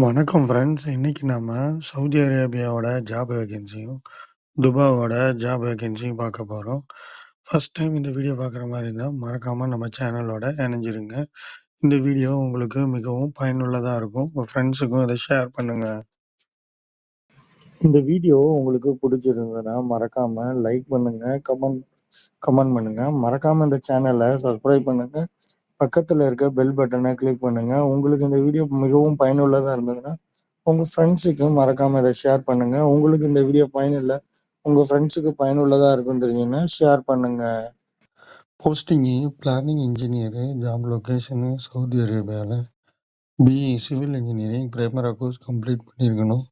வணக்கம் ஃப்ரெண்ட்ஸ். இன்னைக்கு நாம சவுதி அரேபியாவோட ஜாப் வேகன்சியும், துபாவோட ஜாப் வேகன்சியும் பார்க்க போறோம். ஃபர்ஸ்ட் டைம் இந்த வீடியோ பார்க்குற மாரி இருந்தா, மறக்காம நம்ம சேனலோட இணைஞ்சிருங்க. இந்த வீடியோ உங்களுக்கு மிகவும் பயனுள்ளதா இருக்கும். உங்க ஃப்ரெண்ட்ஸுக்கும் இத ஷேர் பண்ணுங்க. இந்த வீடியோ உங்களுக்கு பிடிச்சிருந்ததுன்னா, மறக்காம லைக் பண்ணுங்க, கமெண்ட் கமெண்ட் பண்ணுங்க. மறக்காம இந்த சேனல சப்ஸ்கிரைப் பண்ணுங்க. பக்கத்துல இருக்க பெல் பட்டனை கிளிக் பண்ணுங்க. உங்களுக்கு இந்த வீடியோ மிகவும் பயனுள்ளதா இருந்ததுன்னா, உங்க ஃப்ரெண்ட்ஸுக்கு மறக்காம இதை ஷேர் பண்ணுங்க. உங்களுக்கு இந்த வீடியோ பயனில்லை உங்க ஃப்ரெண்ட்ஸுக்கு பயனுள்ளதா இருக்குன்னு தெரிஞ்சதுன்னா ஷேர் பண்ணுங்க. Posting planning engineer job location Saudi அரேபியாவில் பிஇ சிவில் இன்ஜினியரிங் ப்ரைமரா கோர்ஸ் கம்ப்ளீட் பண்ணியிருக்கணும்.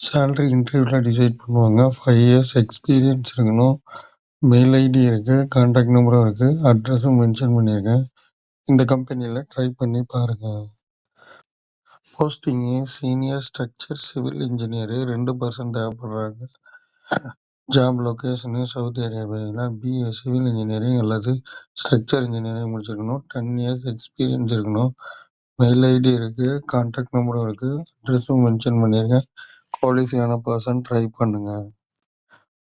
சேலரி இன்டர்வியூவில் டிசைட் பண்ணுவாங்க. ஃபைவ் இயர்ஸ் எக்ஸ்பீரியன்ஸ் இருக்கணும். மெயில் ஐடி இருக்குது கான்டாக்ட் நம்பரும் இருக்குது அட்ரஸும் மென்ஷன் பண்ணியிருக்கேன். இந்த கம்பெனில ட்ரை பண்ணி பாருங்க. Posting senior structure civil engineer ரெண்டு பர்சன் தேவைப்படுறாங்க. ஜாப் லொக்கேஷனு சவுதி அரேபியாவில் பிஏ சிவில் இன்ஜினியரிங் அல்லது ஸ்ட்ரக்சர் இன்ஜினியரிங் முடிச்சிருக்கணும். 10 இயர்ஸ் எக்ஸ்பீரியன்ஸ் இருக்கணும். மெயில் ஐடி இருக்கு. கான்டாக்ட் நம்பரும் இருக்கு. அட்ரஸும் மென்ஷன் பண்ணியிருக்கேன். குவாலிஃபியான பர்சன் ட்ரை பண்ணுங்க.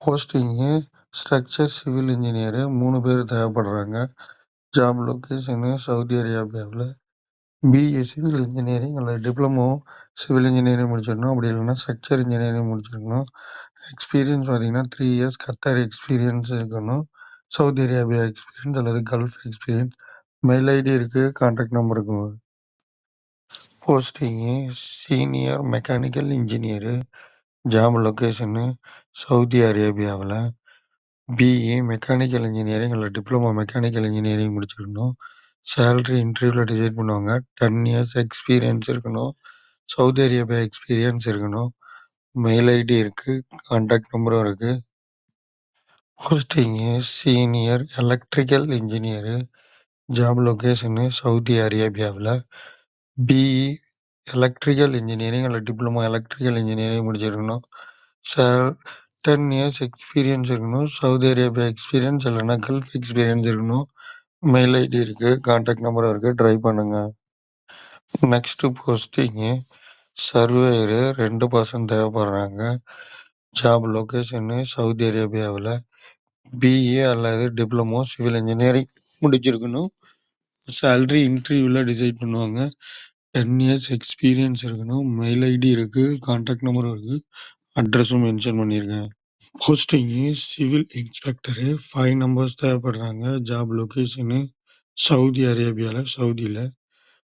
போஸ்டிங்கு ஸ்ட்ரக்சர் சிவில் இன்ஜினியரு மூணு பேர் தேவைப்படுறாங்க. ஜாப் லொகேஷனு சவுதி அரேபியாவில் பிஇ சிவில் இன்ஜினியரிங் அல்லது டிப்ளமோ சிவில் இன்ஜினியரிங் முடிச்சிருக்கணும். அப்படி இல்லைன்னா ஸ்ட்ரக்சர் இன்ஜினியரிங் முடிச்சிருக்கணும். எக்ஸ்பீரியன்ஸ் பார்த்தீங்கன்னா த்ரீ இயர்ஸ் கத்தார் எக்ஸ்பீரியன்ஸ் இருக்கணும். சவுதி அரேபியா எக்ஸ்பீரியன்ஸ் அல்லது கல்ஃப் எக்ஸ்பீரியன்ஸ். மெயில் ஐடி இருக்கு. கான்டாக்ட் நம்பர் இருக்குங்க. Posting senior mechanical engineer job location Saudi அரேபியாவில் பிஇ மெக்கானிக்கல் இன்ஜினியரிங் அல்லது டிப்ளமோ மெக்கானிக்கல் இன்ஜினியரிங் முடிச்சிருக்கணும். சேலரி இன்டர்வியூல டிசைட் பண்ணுவாங்க. 10 இயர்ஸ் எக்ஸ்பீரியன்ஸ் இருக்கணும். சவுதி அரேபியா எக்ஸ்பீரியன்ஸ் இருக்கணும். மெயில் ஐடி இருக்கு. கான்டாக்ட் நம்பரும் இருக்கு. Posting senior electrical engineer job location Saudi அரேபியாவுல. BE electrical engineering அல்லது டிப்ளமோ எலக்ட்ரிக்கல் இன்ஜினியரிங் முடிச்சிருக்கணும். சேல் 10 இயர்ஸ் எக்ஸ்பீரியன்ஸ் இருக்கணும். சவுதி அரேபியா எக்ஸ்பீரியன்ஸ் இல்லைன்னா கல்ஃப் எக்ஸ்பீரியன்ஸ் இருக்கணும். மெயில் ஐடி இருக்கு. கான்டாக்ட் நம்பரும் இருக்கு. ட்ரை பண்ணுங்க. நெக்ஸ்ட் போஸ்டிங்கு சர்வேயரு 2 பர்சன் தேவைப்படுறாங்க. ஜாப் லொகேஷனு சவுதி அரேபியாவுல. பிஇ அல்லது டிப்ளமோ சிவில் இன்ஜினியரிங் முடிச்சிருக்கணும். சேலரி இன்டர்வியூல டிசைட் பண்ணுவாங்க. 10 இயர்ஸ் எக்ஸ்பீரியன்ஸ் இருக்கணும். மெயில் ஐடி இருக்கு. கான்டாக்ட் நம்பரும் இருக்கு. அட்ரஸும் மென்ஷன் பண்ணியிருக்கேன். போஸ்டிங்கு சிவில் இன்ஸ்பெக்டரு 5 நம்பர்ஸ் தேவைப்படுறாங்க. ஜாப் லொகேஷனு சவுதி அரேபியால சவுதியில்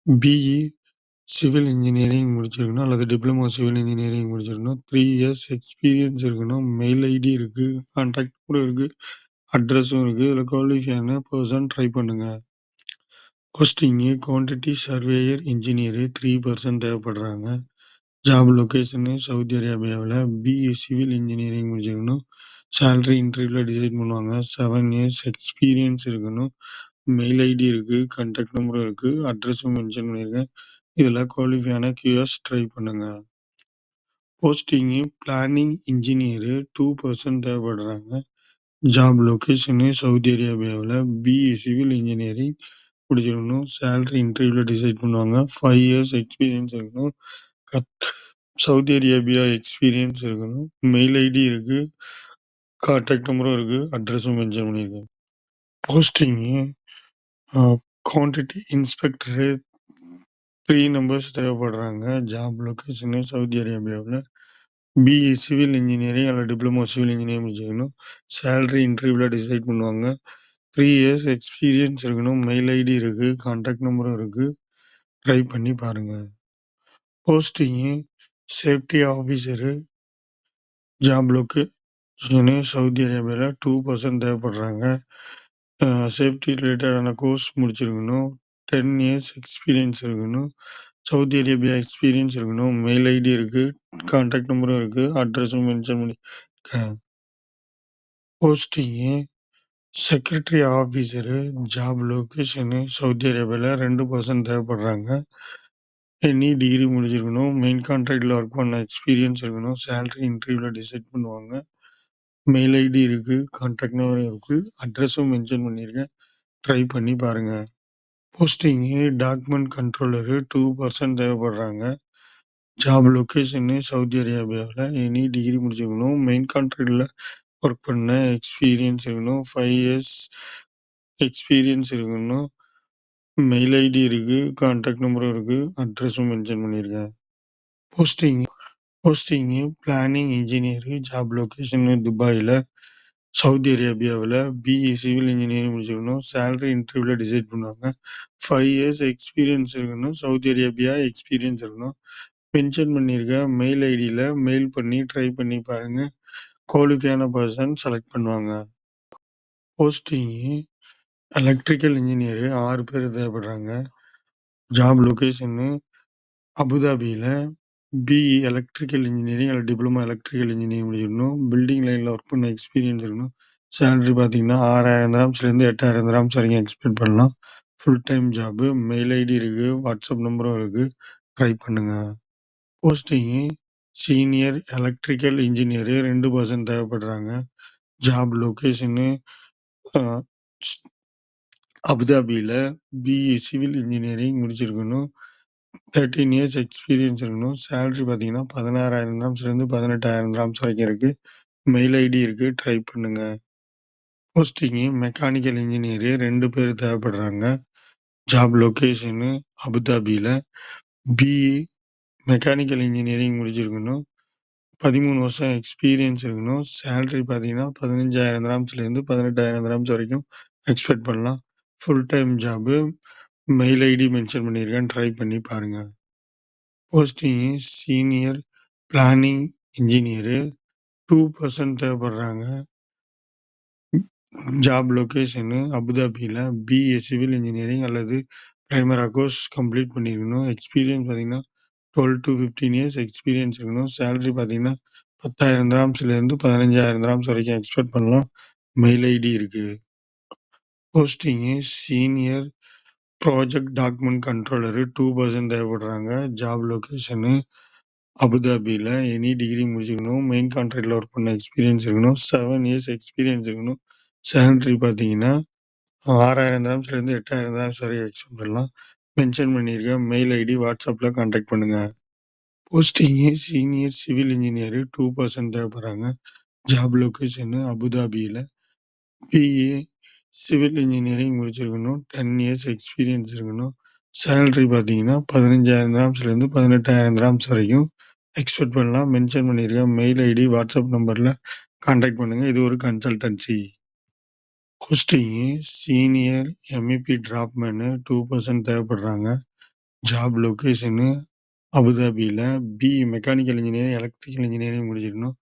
பிஇ சிவில் இன்ஜினியரிங் முடிச்சிருக்கணும் அல்லது டிப்ளமோ சிவில் இன்ஜினியரிங் முடிச்சிருக்கணும். 3 இயர்ஸ் எக்ஸ்பீரியன்ஸ் இருக்கணும். மெயில் ஐடி இருக்கு. கான்டாக்ட் கூட இருக்கு. அட்ரஸும் இருக்கு. இதுல குவாலிஃபையான பர்சன் ட்ரை பண்ணுங்க. போஸ்டிங்கு குவான்டிட்டி சர்வேயர் இன்ஜினியரு 3% தேவைப்படுறாங்க. ஜாப் லொகேஷனு சவுதி அரேபியாவுல. பிஏ சிவில் இன்ஜினியரிங் முடிச்சிருக்கணும். சேலரி இன்டர்வியூல டிசைட் பண்ணுவாங்க. 7 இயர்ஸ் எக்ஸ்பீரியன்ஸ் இருக்கணும். மெயில் ஐடி இருக்கு. கான்டாக்ட் நம்பரும் இருக்கு. அட்ரஸும் மென்ஷன் பண்ணியிருக்கேன். இதுல குவாலிஃபையான கியூஎஸ் ட்ரை பண்ணுங்க. போஸ்டிங்கு பிளானிங் இன்ஜினியரு 2% தேவைப்படுறாங்க. ஜாப் லொகேஷனு சவுதி அரேபியாவுல. பிஏ சிவில் இன்ஜினியரிங் முடிச்சிருக்கணும். சேலரி இன்டர்வியூல டிசைட் பண்ணுவாங்க. 5 இயர்ஸ் எக்ஸ்பீரியன்ஸ் இருக்கணும். கத் சவுதி அரேபியா எக்ஸ்பீரியன்ஸ் இருக்கணும். மெயில் ஐடி இருக்கு. கான்டாக்ட் நம்பரும் இருக்கு. அட்ரஸும் மென்ஷன் பண்ணியிருக்கேன். Posting quantity inspector three numbers தேவைப்படுறாங்க. Job location Saudi அரேபியாவுல. பிஇ சிவில் இன்ஜினியரிங் அல்லது டிப்ளமோ சிவில் இன்ஜினியரிங் முடிச்சிருக்கணும். சேலரி இன்டர்வியூவில் டிசைட் பண்ணுவாங்க. த்ரீ இயர்ஸ் எக்ஸ்பீரியன்ஸ் இருக்கணும். மெயில் ஐடி இருக்கு. கான்டாக்ட் நம்பரும் இருக்கு. ட்ரை பண்ணி பாருங்க. Posting safety officer job location Saudi அரேபியால 2% தேவைப்படுறாங்க. அ சேஃப்டி ரிலேட்டடான கோர்ஸ் முடிச்சிருக்கணும். 10 இயர்ஸ் எக்ஸ்பீரியன்ஸ் இருக்கணும். சவுதி அரேபியா எக்ஸ்பீரியன்ஸ் இருக்கணும். மெயில் ஐடி இருக்கு. கான்டாக்ட் நம்பரும் இருக்கு. அட்ரஸும் மென்ஷன் பண்ணியிருக்கேன். Posting secretary officer job location Saudi அரேபியால 2% தேவைப்படுறாங்க. எனி டிகிரி முடிச்சிருக்கணும். மெயின் கான்ட்ராக்ட்ல ஒர்க் பண்ண எக்ஸ்பீரியன்ஸ் இருக்கணும். சேலரி இன்டர்வியூல டிசைட் பண்ணுவாங்க. மெயில் ஐடி இருக்கு. கான்டாக்ட் நம்பர் இருக்கு. அட்ரஸும் மென்ஷன் பண்ணியிருக்கேன். ட்ரை பண்ணி பாருங்க. போஸ்டிங்கு டாக்குமெண்ட் கண்ட்ரோலரு 2% தேவைப்படுறாங்க. ஜாப் லொகேஷனு சவுதி அரேபியாவுல. எனி டிகிரி முடிச்சிருக்கணும். மெயின் கான்ட்ராக்ட்ல ஒர்க் பண்ண எக்ஸ்பீரியன்ஸ் இருக்கணும். 5 இயர்ஸ் எக்ஸ்பீரியன்ஸ் இருக்கணும். மெயில் ஐடி இருக்கு. கான்டாக்ட் நம்பரும் இருக்கு. அட்ரஸும் மென்ஷன் பண்ணியிருக்கேன். Posting posting planning engineer job location துபாயில சவுதி அரேபியாவில் பிஇ சிவில் இன்ஜினியரிங் முடிச்சிருக்கணும் சேலரி இன்டர்வியூவில் டிசைட் பண்ணுவாங்க ஃபைவ் இயர்ஸ் எக்ஸ்பீரியன்ஸ் இருக்கணும் சவுதி அரேபியா எக்ஸ்பீரியன்ஸ் இருக்கணும் மென்ஷன் பண்ணியிருக்கேன். மெயில் ஐடியில் மெயில் பண்ணி ட்ரை பண்ணி பாருங்க குவாலிஃபையான பர்சன் செலக்ட் பண்ணுவாங்க போஸ்டிங்கு எலக்ட்ரிக்கல் இன்ஜினியர் ஆறு பேர் தேவைப்படுறாங்க. ஜாப் லொகேஷனு அபுதாபியில் பிஇ எலக்ட்ரிக்கல் இன்ஜினியரிங் அல்லது டிப்ளமோ எலக்ட்ரிக்கல் இன்ஜினியரிங் முடிச்சிருக்கணும் பில்டிங் லைனில் ஒர்க் பண்ண எக்ஸ்பீரியன்ஸ் இருக்கணும். சேலரி பார்த்தீங்கன்னா ஆறாயிரம் திராம்ஸ்லேருந்து எட்டாயிரம் திராம்ஸ் வரைக்கும் எக்ஸ்பெக்ட் பண்ணலாம். Full time job mail ID இருக்குது வாட்ஸ்அப் நம்பரும் இருக்குது ட்ரை பண்ணுங்க. போஸ்டிங்கு சீனியர் எலக்ட்ரிக்கல் இன்ஜினியரு ரெண்டு பர்சன் தேவைப்படுறாங்க. ஜாப் லொக்கேஷனு அபுதாபியில் பிஇ சிவில் இன்ஜினியரிங் முடிச்சிருக்கணும். தேர்ட்டீன் இயர்ஸ் எக்ஸ்பீரியன்ஸ் இருக்கணும். சேலரி பார்த்தீங்கன்னா பதினாறாயிரம் கிராம்ஸ்லேருந்து பதினெட்டாயிரம் கிராம்ஸ் வரைக்கும் இருக்குது மெயில் ஐடி இருக்குது ட்ரை பண்ணுங்க. போஸ்டிங்கு மெக்கானிக்கல் இன்ஜினியரு ரெண்டு பேர் தேவைப்படுறாங்க. ஜாப் லொக்கேஷனு அபுதாபியில் பிஇ மெக்கானிக்கல் இன்ஜினியரிங் முடிச்சிருக்கணும். பதிமூணு வருஷம் எக்ஸ்பீரியன்ஸ் இருக்கணும். சேலரி பார்த்தீங்கன்னா பதினஞ்சாயிரம் கிராம்ஸ்லேருந்து பதினெட்டாயிரம் கிராம்ஸ் வரைக்கும் எக்ஸ்பெக்ட் பண்ணலாம். Full time job mail ID mention பண்ணியிருக்கேன் ட்ரை பண்ணி பாருங்கள் posting senior planning engineer two persons தேவைப்படுறாங்க. Job location அபுதாபியில் பிஏ சிவில் இன்ஜினியரிங் அல்லது பிரைமரா கோர்ஸ் கம்ப்ளீட் பண்ணியிருக்கணும். எக்ஸ்பீரியன்ஸ் பார்த்தீங்கன்னா twelve to fifteen years experience இருக்கணும். சேலரி பார்த்தீங்கன்னா பத்தாயிரம் கிராம்ஸ்லேருந்து பதினஞ்சாயிரம் கிராம்ஸ் வரைக்கும் எக்ஸ்பெக்ட் பண்ணலாம். மெயில் ஐடி இருக்குது posting senior project document controller two persons தேவைப்படுறாங்க. Job location அபுதாபியில் எனி டிகிரி முடிச்சிருக்கணும் மெயின் கான்ட்ராக்டில் ஒர்க் பண்ண எக்ஸ்பீரியன்ஸ் இருக்கணும். செவன் இயர்ஸ் எக்ஸ்பீரியன்ஸ் இருக்கணும். சேலரி பார்த்தீங்கன்னா ஆறாயிரம் கிராம்ஸ்லேருந்து எட்டாயிரம் கிராம்ஸ் வரைக்கும் எக்ஸ்பெக்ட் பண்ணலாம் மென்ஷன் பண்ணியிருக்கேன் மெயில் ஐடி வாட்ஸ்அப்பில் கான்டாக்ட் பண்ணுங்கள் posting senior civil engineer two persons தேவைப்படுறாங்க. Job location அபுதாபியில் பிஏ சிவில் இன்ஜினியரிங் முடிச்சிருக்கணும். டென் இயர்ஸ் எக்ஸ்பீரியன்ஸ் இருக்கணும். சேலரி பார்த்தீங்கன்னா பதினஞ்சாயிரம் கிராம்ஸ்லேருந்து பதினெட்டாயிரம் கிராம்ஸ் வரைக்கும். எக்ஸ்பெக்ட் பண்ணலாம். மென்ஷன் பண்ணியிருக்கேன். மெயில் ஐடி வாட்ஸ்அப் நம்பரில் கான்டாக்ட் பண்ணுங்கள் இது ஒரு consultancy posting senior MEP draughtsman two persons தேவைப்படுறாங்க. Job location அபுதாபியில் BE mechanical engineering electrical engineering முடிச்சிருக்கணும்.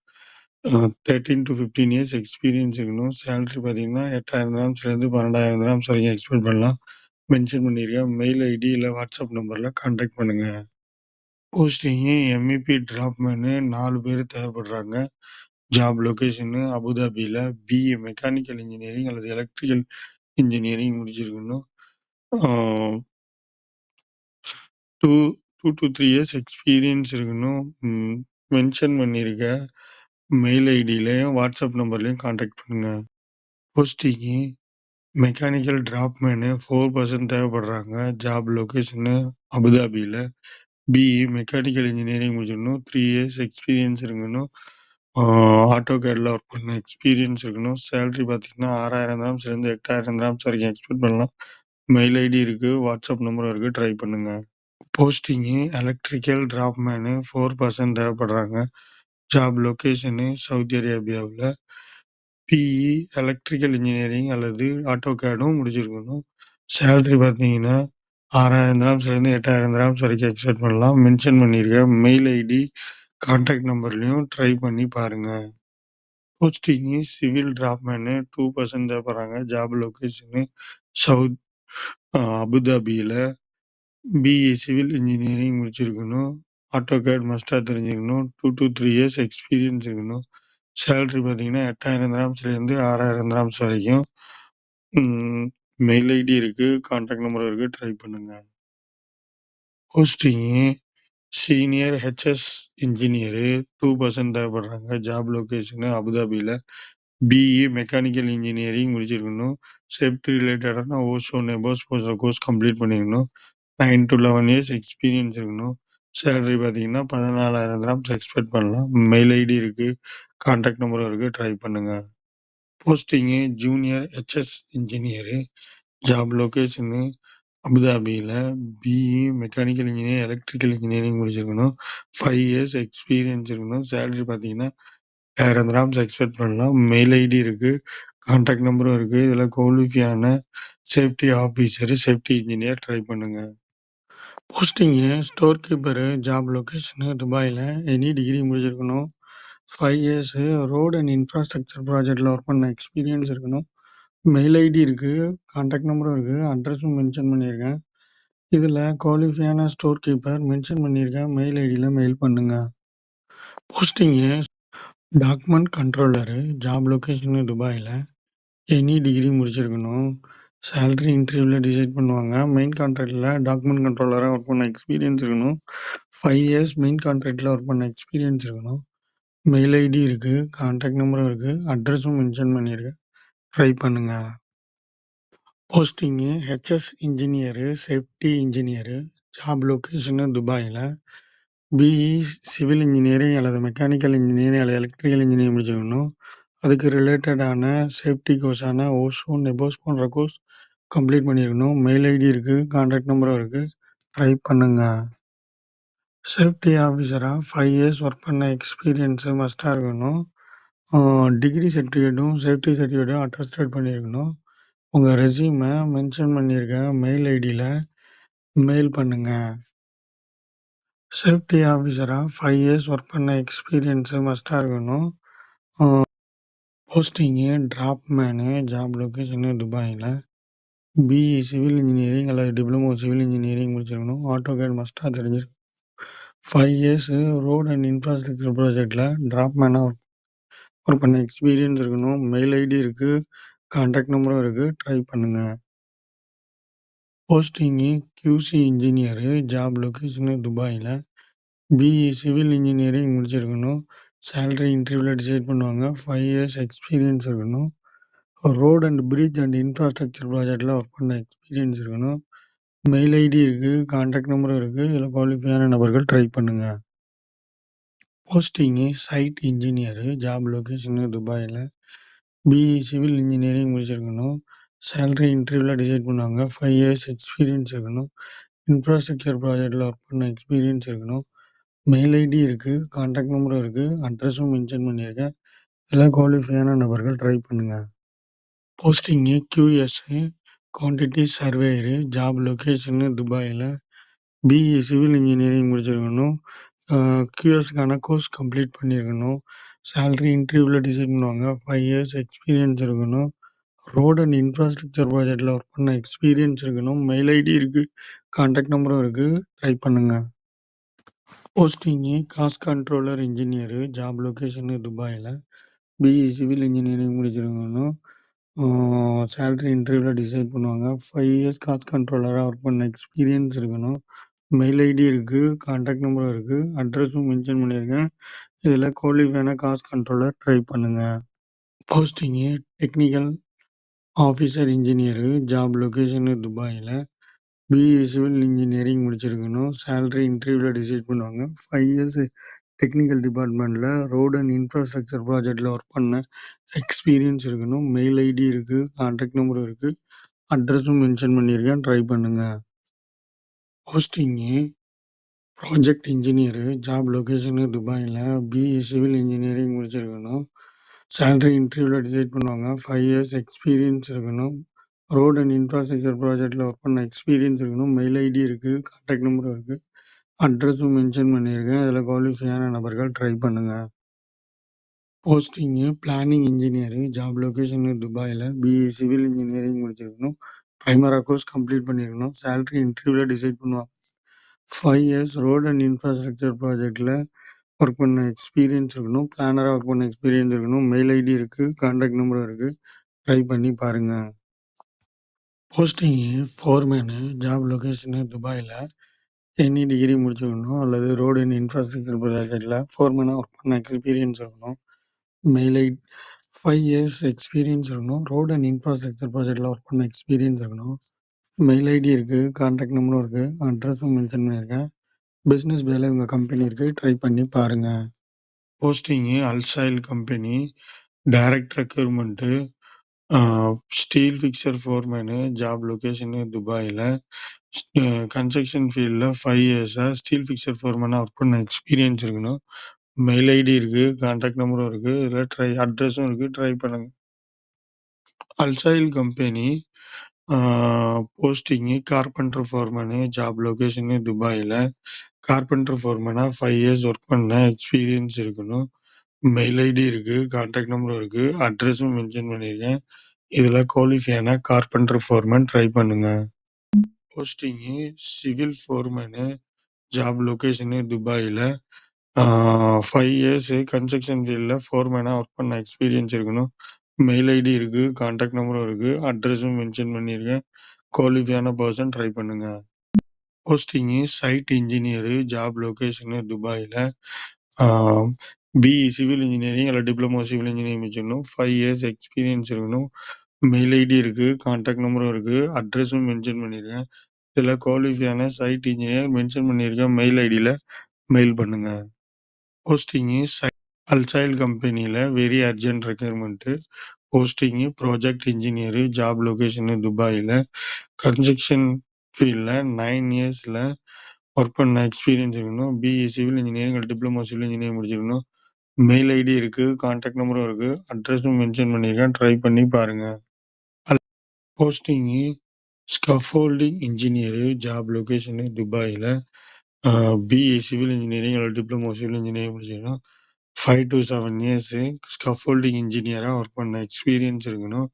Thirteen to fifteen years experience இருக்கணும். சேலரி பார்த்தீங்கன்னா எட்டாயிரம் கிராம்ஸ்லேருந்து பன்னெண்டாயிரம் கிராம்ஸ் வரைக்கும் எக்ஸ்பெக்ட் பண்ணலாம். மென்ஷன் பண்ணியிருக்கேன். மெயில் ஐடி இல்லை வாட்ஸ்அப் நம்பரில் கான்டாக்ட் பண்ணுங்கள் போஸ்டிங்கு எம்இபி டிராப்மேனு நாலு பேர் தேவைப்படுறாங்க. ஜாப் லொக்கேஷனு அபுதாபியில் பிஇ மெக்கானிக்கல் இன்ஜினியரிங் அல்லது எலக்ட்ரிக்கல் இன்ஜினியரிங் முடிச்சிருக்கணும். Two two to three years experience இருக்கணும். மென்ஷன் பண்ணியிருக்கேன். மெயில் ஐடியிலையும் வாட்ஸ்அப் நம்பர்லையும் கான்டாக்ட் பண்ணுங்கள் posting mechanical draughtsman four persons தேவைப்படுறாங்க. Job location அபுதாபியில் பிஇ மெக்கானிக்கல் இன்ஜினியரிங் முடிச்சிடணும். த்ரீ இயர்ஸ் எக்ஸ்பீரியன்ஸ் இருக்கணும். ஆட்டோ கேடில் ஒர்க் பண்ண எக்ஸ்பீரியன்ஸ் இருக்கணும். சேலரி பார்த்தீங்கன்னா ஆறாயிரம் கிராம்ஸ்லேருந்து எட்டாயிரம் கிராம்ஸ் வரைக்கும் எக்ஸ்பெக்ட் பண்ணலாம். மெயில் ஐடி இருக்குது வாட்ஸ்அப் நம்பரும் இருக்குது ட்ரை பண்ணுங்கள் posting electrical draughtsman four persons தேவைப்படுறாங்க. Job location Saudi அரேபியாவில் பிஇ எலக்ட்ரிக்கல் இன்ஜினியரிங் அல்லது ஆட்டோ கேடும் முடிச்சிருக்கணும். சேலரி பார்த்தீங்கன்னா ஆறாயிரம் கிராம்ஸ்லேருந்து எட்டாயிரம் கிராம்ஸ் வரைக்கும் எக்ஸ்பெக்ட் பண்ணலாம். மென்ஷன் பண்ணியிருக்கேன் மெயில் ஐடி கான்டாக்ட் நம்பர்லையும் ட்ரை பண்ணி பாருங்கள் posting civil draughtsman two persons தேவைப்படுறாங்க job location south அபுதாபியில் பிஇ சிவில் இன்ஜினியரிங் முடிச்சிருக்கணும். ஆட்டோ கேட் மஸ்டாக தெரிஞ்சுக்கணும். Two to three years experience இருக்கணும். சேலரி பார்த்தீங்கன்னா எட்டாயிரம் கிராம்ஸ்லேருந்து ஆறாயிரம் கிராம்ஸ் வரைக்கும். மெயில் ஐடி இருக்குது கான்டாக்ட் நம்பர் இருக்குது ட்ரை பண்ணுங்கள் posting senior HS engineer two persons தேவைப்படுறாங்க. Job location அபுதாபியில். பிஇ மெக்கானிக்கல் இன்ஜினியரிங் முடிச்சிருக்கணும். சேஃப்டி ரிலேட்டடான ஓஷோ நெபோஸ் போன்ற கோர்ஸ் கம்ப்ளீட் பண்ணியிருக்கணும் nine to eleven years experience இருக்கணும். சேலரி பார்த்தீங்கன்னா, 14,000 கிராம்ஸ் எக்ஸ்பெக்ட் பண்ணலாம். மெயில் ஐடி இருக்கு. கான்டாக்ட் நம்பரும் இருக்கு. ட்ரை பண்ணுங்க. Posting junior HS engineer. Job location அபுதாபியில. BE mechanical engineer, electrical engineering முடிச்சிருக்கணும். 5 இயர்ஸ் எக்ஸ்பீரியன்ஸ் இருக்கணும். சேலரி பார்த்தீங்கன்னா, 1000 கிராம்ஸ் எக்ஸ்பெக்ட் பண்ணலாம். மெயில் ஐடி இருக்கு. கான்டாக்ட் நம்பரும் இருக்கு. இதுல குவாலிஃபையான safety officer, safety engineer try பண்ணுங்க. Posting store keeper. Job location துபாயில. எனி டிகிரி முடிச்சிருக்கணும். 5 இயர்ஸு ரோட் அண்ட் இன்ஃப்ராஸ்ட்ரக்சர் ப்ராஜெக்ட்ல ஒர்க் பண்ண எக்ஸ்பீரியன்ஸ் இருக்கணும். மெயில் ஐடி இருக்கு. கான்டாக்ட் நம்பரும் இருக்கு. அட்ரஸும் மென்ஷன் பண்ணியிருக்கேன். இதுல குவாலிஃபையான ஸ்டோர் கீப்பர் மென்ஷன் பண்ணியிருக்கேன். மெயில் ஐடில மெயில் பண்ணுங்க. Posting document controller. Job location துபாயில. எனி டிகிரி முடிச்சிருக்கணும். சேலரி இன்டர்வியூல டிசைட் பண்ணுவாங்க. மெயின் கான்ட்ராக்ட்ல டாக்குமெண்ட் கண்ட்ரோலரா ஒர்க் பண்ண எக்ஸ்பீரியன்ஸ் இருக்கணும். 5 இயர்ஸ் மெயின் கான்ட்ராக்ட்ல ஒர்க் பண்ண எக்ஸ்பீரியன்ஸ் இருக்கணும். மெயில் ஐடி இருக்கு. கான்டாக்ட் நம்பரும் இருக்கு. அட்ரஸும் மென்ஷன் பண்ணியிருக்கேன். ட்ரை பண்ணுங்க. Posting HS engineer, safety engineer. Job location துபாயில. பிஇ சிவில் இன்ஜினியரிங் அல்லது மெக்கானிக்கல் இன்ஜினியரிங் அல்லது எலக்ட்ரிக்கல் இன்ஜினியரிங் முடிச்சிருக்கணும். அதுக்கு ரிலேட்டடான சேஃப்டி கோர்ஸான ஓஷோ, நெபோஸ் போன்ற கோர்ஸ் கம்ப்ளீட் பண்ணியிருக்கணும். மெயில் ஐடி இருக்கு. கான்டாக்ட் நம்பரும் இருக்கு. ட்ரை பண்ணுங்க. சேஃப்டி ஆஃபீஸரா 5 இயர்ஸ் ஒர்க் பண்ண எக்ஸ்பீரியன்ஸ் மஸ்ட்டா இருக்கணும். டிகிரி சர்டிஃபிகேட்டும், சேஃப்டி சர்டிஃபிகேட்டும் அட்டஸ்டட் பண்ணியிருக்கணும். உங்க ரெஸ்யூம மென்ஷன் பண்ணியிருக்க மெயில் ஐடில மெயில் பண்ணுங்க. சேஃப்டி ஆஃபீஸரா 5 இயர்ஸ் ஒர்க் பண்ண எக்ஸ்பீரியன்ஸ் மஸ்ட்டா இருக்கணும். ஆ போஸ்டிங்கு டிராப்மேனு. ஜாப் லொகேஷனு துபாயில. பிஇ சிவில் இன்ஜினியரிங் அல்லது டிப்ளமோ சிவில் இன்ஜினியரிங் முடிச்சிருக்கணும். ஆட்டோகேட் மஸ்டாக தெரிஞ்சிருக்கணும். 5 இயர்ஸு ரோட் அண்ட் இன்ஃப்ராஸ்ட்ரக்சர் ப்ராஜெக்ட்ல டிராப்மேனா ஒர்க் ஒர்க் பண்ண எக்ஸ்பீரியன்ஸ் இருக்கணும். மெயில் ஐடி இருக்குது கான்டாக்ட் நம்பரும் இருக்குது ட்ரை பண்ணுங்க. Posting QC engineer. Job location துபாயில் பிஇ சிவில் இன்ஜினியரிங் முடிச்சிருக்கணும். சேலரி இன்டர்வியூவில் டிசைட் பண்ணுவாங்க. ஃபைவ் இயர்ஸ் எக்ஸ்பீரியன்ஸ் இருக்கணும். Road and bridge and infrastructure ப்ராஜெக்ட்டில் ஒர்க் பண்ண எக்ஸ்பீரியன்ஸ் இருக்கணும். மெயில் ஐடி இருக்குது கான்டாக்ட் நம்பரும் இருக்குது இதில் குவாலிஃபையான நபர்கள் ட்ரை பண்ணுங்கள் posting site engineer. Job location துபாயில் பிஇ சிவில் இன்ஜினியரிங் முடிச்சிருக்கணும். சேலரி இன்டர்வியூவில் டிசைட் பண்ணுவாங்க. ஃபைவ் இயர்ஸ் எக்ஸ்பீரியன்ஸ் இருக்கணும். இன்ஃப்ராஸ்ட்ரக்சர் ப்ராஜெக்ட்டில் ஒர்க் பண்ண எக்ஸ்பீரியன்ஸ் இருக்கணும். மெயில் ஐடி இருக்குது கான்டாக்ட் நம்பரும் இருக்குது அட்ரஸும் மென்ஷன் பண்ணியிருக்கேன். இதுல குவாலிஃபையான நபர்கள் ட்ரை பண்ணுங்கள் posting QS quantity surveyor. Job location துபாயில. பிஇ சிவில் இன்ஜினியரிங் முடிச்சிருக்கணும். ஆ கோர்ஸ் கம்ப்ளீட் பண்ணியிருக்கணும். சேலரி இன்டர்வியூல டிசைட் பண்ணுவாங்க. 5 இயர்ஸ் எக்ஸ்பீரியன்ஸ் இருக்கணும். ரோட் அண்ட் இன்ஃப்ராஸ்ட்ரக்சர் ப்ராஜெக்ட்ல ஒர்க் பண்ண எக்ஸ்பீரியன்ஸ் இருக்கணும். மெயில் ஐடி இருக்கு. கான்டாக்ட் நம்பரும் இருக்கு. ட்ரை பண்ணுங்க. Posting cost controller engineer. Job location துபாயில. பிஇ சிவில் இன்ஜினியரிங் முடிச்சிருக்கணும். சேலரி இன்டர்வியூவில் டிசைட் பண்ணுவாங்க. ஃபைவ் இயர்ஸ் காஸ்ட் கண்ட்ரோலராக ஒர்க் பண்ண எக்ஸ்பீரியன்ஸ் இருக்கணும். மெயில் ஐடி இருக்குது கான்டாக்ட் நம்பரும் இருக்குது அட்ரஸும் மென்ஷன் பண்ணியிருக்கேன். இதில் குவாலிஃபையான காஸ்ட் கண்ட்ரோலர் ட்ரை பண்ணுங்க. Posting technical officer engineer. Job location துபாயில் பிஇ சிவில் இன்ஜினியரிங் முடிச்சிருக்கணும். சேலரி இன்டர்வியூவில் டிசைட் பண்ணுவாங்க. ஃபைவ் இயர்ஸ் டெக்னிக்கல் டிபார்ட்மெண்ட்டில் ரோட் அண்ட் இன்ஃப்ராஸ்ட்ரக்சர் ப்ராஜெக்ட்டில் ஒர்க் பண்ண எக்ஸ்பீரியன்ஸ் இருக்கணும். மெயில் ஐடி இருக்குது கான்டாக்ட் நம்பரும் இருக்குது அட்ரஸும் மென்ஷன் பண்ணியிருக்கேன். ட்ரை பண்ணுங்கள் posting project engineer. Job location துபாயில் பிஇ சிவில் இன்ஜினியரிங் முடிச்சிருக்கணும். சேலரி இன்டர்வியூவில் டிசைட் பண்ணுவாங்க. ஃபைவ் இயர்ஸ் எக்ஸ்பீரியன்ஸ் இருக்கணும். ரோட் அண்ட் இன்ஃப்ராஸ்ட்ரக்சர் ப்ராஜெக்ட்டில் ஒர்க் பண்ண எக்ஸ்பீரியன்ஸ் இருக்கணும். மெயில் ஐடி இருக்குது கான்டாக்ட் நம்பரும் இருக்குது அட்ரஸும் மென்ஷன் பண்ணியிருக்கேன். அதில் குவாலிஃபையான நபர்கள் ட்ரை பண்ணுங்கள் posting planning engineering job location துபாயில் பிஇ சிவில் இன்ஜினியரிங் முடிச்சிருக்கணும். ப்ரைமரா கோர்ஸ் கம்ப்ளீட் பண்ணியிருக்கணும். சேலரி இன்டர்வியூவில் டிசைட் பண்ணுவாங்க. Five years road and infrastructure ப்ராஜெக்டில் ஒர்க் பண்ண எக்ஸ்பீரியன்ஸ் இருக்கணும். பிளானராக ஒர்க் பண்ண எக்ஸ்பீரியன்ஸ் இருக்கணும். மெயில் ஐடி இருக்கு. கான்டாக்ட் நம்பரும் இருக்கு. ட்ரை பண்ணி பாருங்க. Posting foreman. ஜாப் லொகேஷனு துபாயில் எனி டிகிரி முடிச்சிருக்கணும் அல்லது ரோடு அண்ட் இன்ஃப்ராஸ்ட்ரக்சர் ப்ராஜெக்ட்ல ஃபோர்மேனா ஒர்க் பண்ண எக்ஸ்பீரியன்ஸ் இருக்கணும். மெயில் ஐடி 5 இயர்ஸ் எக்ஸ்பீரியன்ஸ் இருக்கணும். ரோடு அண்ட் இன்ஃப்ராஸ்ட்ரக்சர் ப்ராஜெக்டில் ஒர்க் பண்ண எக்ஸ்பீரியன்ஸ் இருக்கணும். மெயில் ஐடி இருக்கு. கான்டாக்ட் நம்பரும் இருக்கு. அட்ரஸும் மென்ஷன் பண்ணியிருக்கேன். பிசினஸ் வேலை உங்க கம்பெனி இருக்கு. ட்ரை பண்ணி பாருங்க. போஸ்டிங்கு அல்சாயில் கம்பெனி. டைரக்ட் ரெக்யூர்மெண்ட்டு ஆ steel fixer foreman. Job location துபாயில் கன்ஸ்ட்ரக்ஷன் ஃபீல்டில் 5 இயர்ஸா ஸ்டீல் ஃபிக்சர் ஃபோர்மேனா ஒர்க் பண்ண எக்ஸ்பீரியன்ஸ் இருக்கணும். மெயில் ஐடி இருக்கு. கான்டாக்ட் நம்பரும் இருக்கு. இதுல ட்ரை அட்ரஸும் இருக்கு. ட்ரை பண்ணுங்க. அல்சாயில் கம்பெனி. ஆ posting carpenter foreman. Job location துபாயில. கார்பெண்டர் ஃபோர்மேனா 5 இயர்ஸ் ஒர்க் பண்ண எக்ஸ்பீரியன்ஸ் இருக்கணும். மெயில் ஐடி இருக்கு. கான்டாக்ட் நம்பரும் இருக்கு. அட்ரஸும் மென்ஷன் பண்ணியிருக்கேன். இதுல குவாலிஃபையான கார்பெண்டர் ஃபோர்மேன் ட்ரை பண்ணுங்க. Posting civil foreman. Job location துபாயில. ஆ 5 இயர்ஸ் கன்ஸ்ட்ரக்ஷன் ஃபீல்ட்ல ஃபோர்மேனா ஒர்க் பண்ண எக்ஸ்பீரியன்ஸ் இருக்கணும். மெயில் ஐடி இருக்கு. கான்டாக்ட் நம்பரும் இருக்கு. அட்ரஸும் மென்ஷன் பண்ணியிருக்கேன். குவாலிஃபையான பெர்சன் ட்ரை பண்ணுங்க. Posting site engineer job location துபாயில. ஆ பிஇ சிவில் இன்ஜினியரிங் அல்ல டிப்ளமோ சிவில் இன்ஜினியரிங் முடிச்சிருக்கணும். 5 இயர்ஸ் எக்ஸ்பீரியன்ஸ் இருக்கணும். மெயில் ஐடி இருக்கு. கான்டாக்ட் நம்பரும் இருக்கு. அட்ரஸும் மென்ஷன் பண்ணியிருக்கேன். இதுல குவாலிஃபையான சைட் இன்ஜினியர் மென்ஷன் பண்ணியிருக்கேன். மெயில் ஐடில மெயில் பண்ணுங்க. போஸ்டிங்கு சை அல்சைல் கம்பெனில very urgent requirement. Posting project engineer. Job location துபாயில. கன்ஸ்ட்ரக்ஷன் ஃபீல்ட்ல 9 இயர்ஸ்ல ஒர்க் பண்ண எக்ஸ்பீரியன்ஸ் இருக்கணும். பிஇ சிவில் இன்ஜினியரிங் அல்ல டிப்ளமோ சிவில் இன்ஜினியரிங் முடிச்சிருக்கணும். மெயில் ஐடி இருக்கு. கான்டாக்ட் நம்பரும் இருக்கு. அட்ரஸும் மென்ஷன் பண்ணியிருக்கேன். ட்ரை பண்ணி பாருங்க. அல் posting scaffolding engineer job location துபாயில. ஆ பிஇ சிவில் இன்ஜினியரிங் அல்லது டிப்ளமோ சிவில் இன்ஜினியரிங் முடிச்சிருக்கணும். 5 டு 7 இயர்ஸ் ஸ்கஃபோல்டிங் இன்ஜினியரா ஒர்க் பண்ண எக்ஸ்பீரியன்ஸ் இருக்கணும்.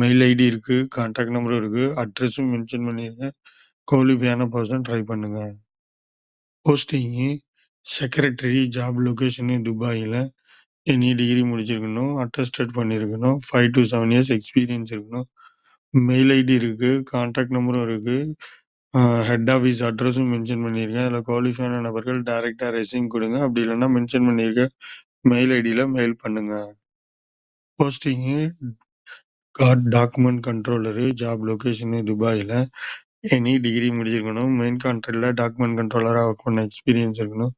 மெயில் ஐடி இருக்கு. கான்டாக்ட் நம்பரும் இருக்கு. அட்ரஸும் மென்ஷன் பண்ணியிருக்கேன். குவாலிஃபையான பர்சன் ட்ரை பண்ணுங்க. Posting secretary. ஜாப் லொகேஷனு துபாயில. எனி டிகிரி முடிச்சிருக்கணும். அட்டஸ்டட் பண்ணியிருக்கணும். 5 டு 7 இயர்ஸ் எக்ஸ்பீரியன்ஸ் இருக்கணும். மெயில் ஐடி இருக்கு. கான்டாக்ட் நம்பரும் இருக்கு. ஹெட் ஆஃபீஸ் அட்ரஸும் மென்ஷன் பண்ணியிருக்கேன். இதுல குவாலிஃபையான நபர்கள் டைரக்ட்டா ரெஸ்யூம் குடுங்க. அப்படி இல்லன்னா மென்ஷன் பண்ணியிருக்க மெயில் ஐடில மெயில் பண்ணுங்க. Posting card document controller job location துபாயில. எனி டிகிரி முடிச்சிருக்கணும். மெயின் கான்ட்ராக்ட்ல டாக்குமெண்ட் கண்ட்ரோலரா ஒர்க் பண்ண எக்ஸ்பீரியன்ஸ் இருக்கணும்.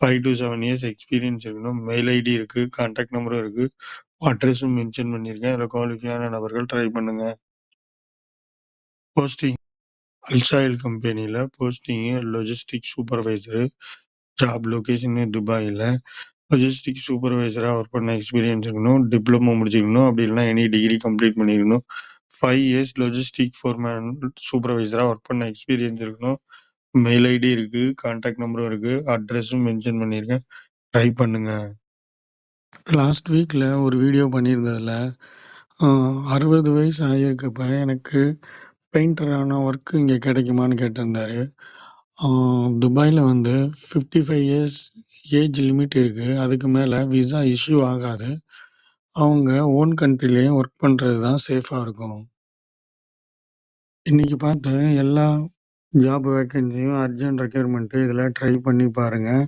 5 டூ 7 இயர்ஸ் எக்ஸ்பீரியன்ஸ் இருக்கணும். மெயில் ஐடி இருக்கு. கான்டாக்ட் நம்பரும் இருக்கு. அட்ரஸும் மென்ஷன் பண்ணியிருக்கேன். இதுல குவாலிஃபையான நபர்கள் ட்ரை பண்ணுங்க. போஸ்டிங் அல்சாயில் கம்பெனியில் posting logistic supervisor job location துபாயில. லொஜிஸ்டிக் சூப்பர்வைசரா ஒர்க் பண்ண எக்ஸ்பீரியன்ஸ் இருக்கணும். டிப்ளமோ முடிச்சிருக்கணும். அப்படி இல்லன்னா எனி டிகிரி கம்ப்ளீட் பண்ணியிருக்கணும். 5 இயர்ஸ் லொஜிஸ்டிக் ஃபோர்மேன் சூப்பர்வைசரா ஒர்க் பண்ண எக்ஸ்பீரியன்ஸ் இருக்கணும். மெயில் ஐடி இருக்கு. கான்டாக்ட் நம்பரும் இருக்கு. அட்ரஸும் மென்ஷன் பண்ணியிருக்கேன். ட்ரை பண்ணுங்க. லாஸ்ட் வீக்ல ஒரு வீடியோ பண்ணியிருந்ததுல, அறுபது 60 வயசு ஆகியிருக்கப்ப எனக்கு பெயிண்டரான ஒர்க்கு இங்கே கிடைக்குமான்னு கேட்டிருந்தாரு. துபாயில் வந்து fifty five years age limit இருக்குது அதுக்கு மேலே விசா இஷ்யூ ஆகாது. அவங்க ஓன் கண்ட்ரிலயே ஒர்க் பண்ணுறது தான் சேஃபாக இருக்கும். இன்றைக்கி பார்த்து எல்லா ஜாப் வேக்கன்சியும் அர்ஜென்ட் ரெக்யூர்மெண்ட்டு இதில் ட்ரை பண்ணி பாருங்கள்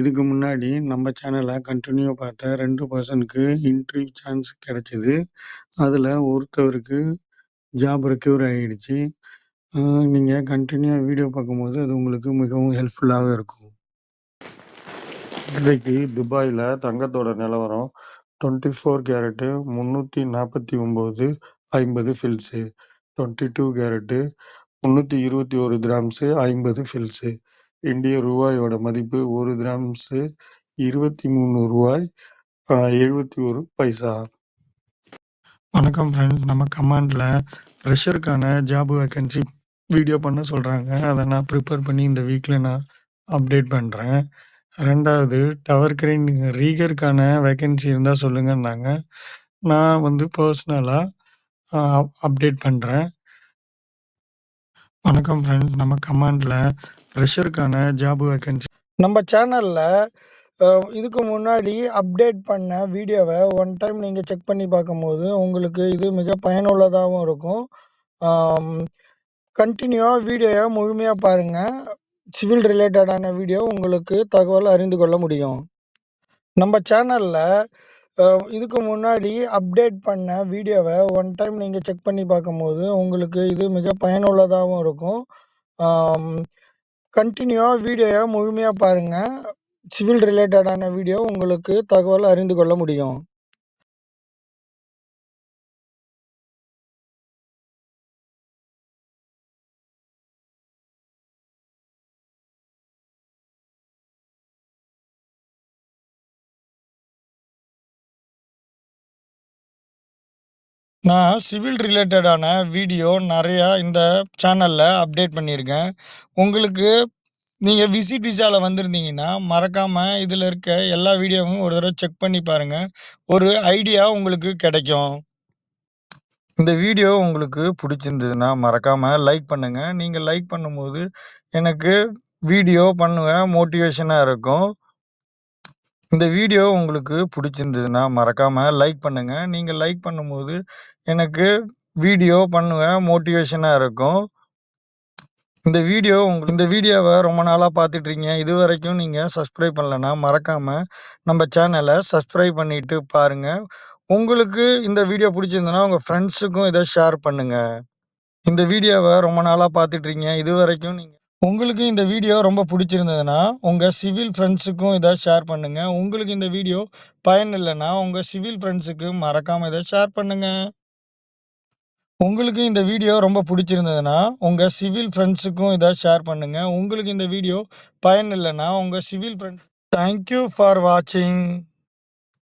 இதுக்கு முன்னாடி நம்ம சேனலை கண்டினியூ பார்த்த ரெண்டு பர்சனுக்கு இன்டர்வியூ சான்ஸ் கிடைச்சிது அதில் ஒருத்தவருக்கு ஜாப் ரெக்யூர் ஆகிடுச்சு நீங்கள் நீங்க வீடியோ பார்க்கும்போது அது உங்களுக்கு மிகவும் ஹெல்ப்ஃபுல்லாக இருக்கும். இன்றைக்கு துபாய்ல தங்கத்தோட நிலவரம் 24 carat 349 50 carat 22 carat 321 grams 50 fils. இந்திய ரூபாயோட மதிப்பு 1 கிராம்ஸ் ரூ. 23 எழுபத்தி 71 பைசா. வணக்கம் ஃப்ரெண்ட்ஸ். நம்ம கமாண்டில் ஃப்ரெஷருக்கான ஜாப் வேக்கன்சி வீடியோ பண்ண சொல்கிறாங்க அதை நான் ப்ரிப்பேர் பண்ணி இந்த வீக்கில் நான் அப்டேட் பண்ணுறேன் ரெண்டாவது டவர் கிரீன் ரீகருக்கான வேக்கன்சி இருந்தால் சொல்லுங்கன்னாங்க. நான் வந்து பர்சனலாக அப்டேட் பண்ணுறேன் வணக்கம் ஃப்ரெண்ட்ஸ். நம்ம கமாண்டில் ஃப்ரெஷருக்கான ஜாப் வேக்கன்சி நம்ம சேனலில் இதுக்கு முன்னாடி அப்டேட் பண்ண வீடியோவை ஒன் டைம் நீங்கள் செக் பண்ணி பார்க்கும்போது, உங்களுக்கு இது மிக பயனுள்ளதாகவும் இருக்கும். கண்டினியூவாக வீடியோவை முழுமையாக பாருங்கள் சிவில் ரிலேட்டடான வீடியோ உங்களுக்கு தகவல் அறிந்து கொள்ள முடியும். நம்ம சேனலில் இதுக்கு முன்னாடி அப்டேட் பண்ண வீடியோவை ஒன் டைம் நீங்கள் செக் பண்ணி பார்க்கும்போது, உங்களுக்கு இது மிக பயனுள்ளதாகவும் இருக்கும். கண்டினியூவாக வீடியோவை முழுமையாக பாருங்கள் சிவில் ரிலேட்டடான வீடியோ உங்களுக்கு தகவல் அறிந்து கொள்ள முடியும். நான் சிவில் ரிலேட்டடான வீடியோ நிறையா இந்த சேனலில் அப்டேட் பண்ணியிருக்கேன். உங்களுக்கு நீங்கள் விசிட் விசாவில் வந்திருந்தீங்கன்னா, மறக்காமல் இதில் இருக்க எல்லா வீடியோவும் ஒரு தடவை செக் பண்ணி பாருங்கள் ஒரு ஐடியா உங்களுக்கு கிடைக்கும் இந்த வீடியோ உங்களுக்கு பிடிச்சிருந்ததுன்னா மறக்காமல் லைக் பண்ணுங்கள் நீங்கள் லைக் பண்ணும்போது, எனக்கு வீடியோ பண்ணுவேன் மோட்டிவேஷனாக இருக்கும். இந்த வீடியோ உங்களுக்கு பிடிச்சிருந்ததுன்னா மறக்காமல் லைக் பண்ணுங்கள் நீங்கள் லைக் பண்ணும்போது, எனக்கு வீடியோ பண்ணுவேன் மோட்டிவேஷனாக இருக்கும். இந்த வீடியோ உங்களுக்கு இந்த வீடியோவை ரொம்ப நாளாக பார்த்துட்ருக்கீங்க. இதுவரைக்கும் நீங்கள் சப்ஸ்கிரைப் பண்ணலன்னா, மறக்காம நம்ம சேனலை சப்ஸ்கிரைப் பண்ணிவிட்டு பாருங்கள் உங்களுக்கு இந்த வீடியோ புடிச்சிருந்ததுன்னா, உங்கள் ஃப்ரெண்ட்ஸுக்கும் இதை ஷேர் பண்ணுங்கள் இந்த வீடியோவை ரொம்ப நாளாக பார்த்துட்ருக்கீங்க. இதுவரைக்கும் நீங்கள் உங்களுக்கு இந்த வீடியோ ரொம்ப பிடிச்சிருந்ததுன்னா உங்கள் சிவில் ஃப்ரெண்ட்ஸுக்கும் இதை ஷேர் பண்ணுங்கள் உங்களுக்கு இந்த வீடியோ பயன் இல்லைன்னா உங்கள் சிவில் ஃப்ரெண்ட்ஸுக்கு மறக்காமல் இதை ஷேர் பண்ணுங்கள் உங்களுக்கு இந்த வீடியோ ரொம்ப பிடிச்சிருந்ததுன்னா உங்கள் சிவில் ஃப்ரெண்ட்ஸுக்கும் இதை ஷேர் பண்ணுங்கள் உங்களுக்கு இந்த வீடியோ பயன் இல்லைன்னா உங்கள் civil friends thank you for வாட்சிங்.